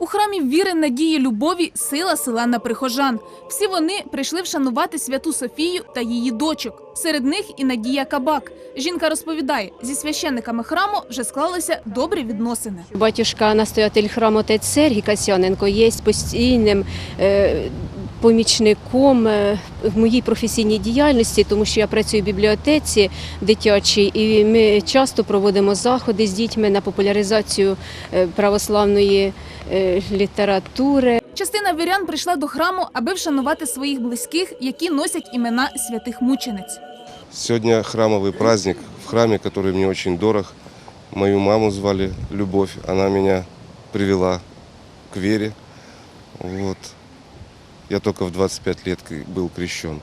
У храмі віри, надії, любові сила села на прихожан. Всі вони прийшли вшанувати святу Софію та її дочок. Серед них і Надія Кабак. Жінка розповідає, зі священниками храму вже склалися добрі відносини. Батюшка, настоятель храму отець Сергій Касьоненко є постійним е, помічником е, в моїй професійній діяльності, тому що я працюю в бібліотеці дитячій, і ми часто проводимо заходи з дітьми на популяризацію е, православної е, літератури. Частина вірян прийшла до храму, аби вшанувати своїх близьких, які носять імена святих мучениць. Сегодня храмовый праздник в храме, который мне очень дорог. Мою маму звали Любовь, она меня привела к вере. Вот. Я только в 25 лет был крещен.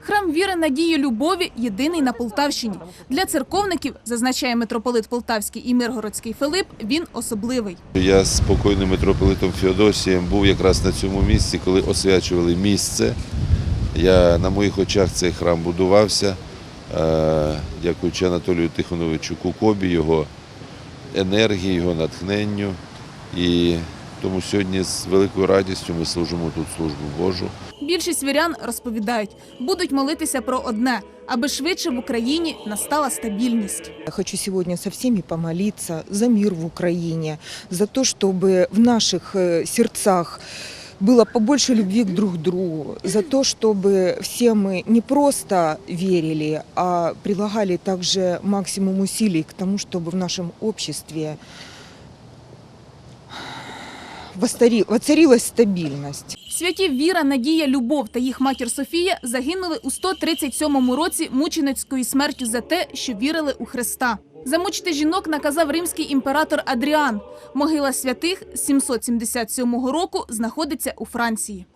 Храм віри, надії, любові єдиний на Полтавщині. Для церковників, зазначає митрополит Полтавський і Миргородський Филип, він особливий. Я з покойним митрополитом Феодосієм був якраз на цьому місці, коли освячували місце. Я, на моїх очах цей храм будувався, е, дякуючи Анатолію Тихоновичу Кукобі, його енергії, його натхненню. І тому сьогодні з великою радістю ми служимо тут службу Божу. Більшість вірян розповідають, будуть молитися про одне, аби швидше в Україні настала стабільність. Я хочу сегодня со всеми помолиться за мир в Украине, за то, чтобы в наших э, сердцах было побольше любви к друг другу, за то, чтобы все мы не просто верили, а прилагали также максимум усилий к тому, чтобы в нашем обществе воцарилась стабільність. Святі віра, надія, любов та їх матір Софія загинули у 137-му році мученицькою смертю за те, що вірили у Христа. Замучити жінок наказав римський імператор Адріан. Могила святих з 777 року знаходиться у Франції.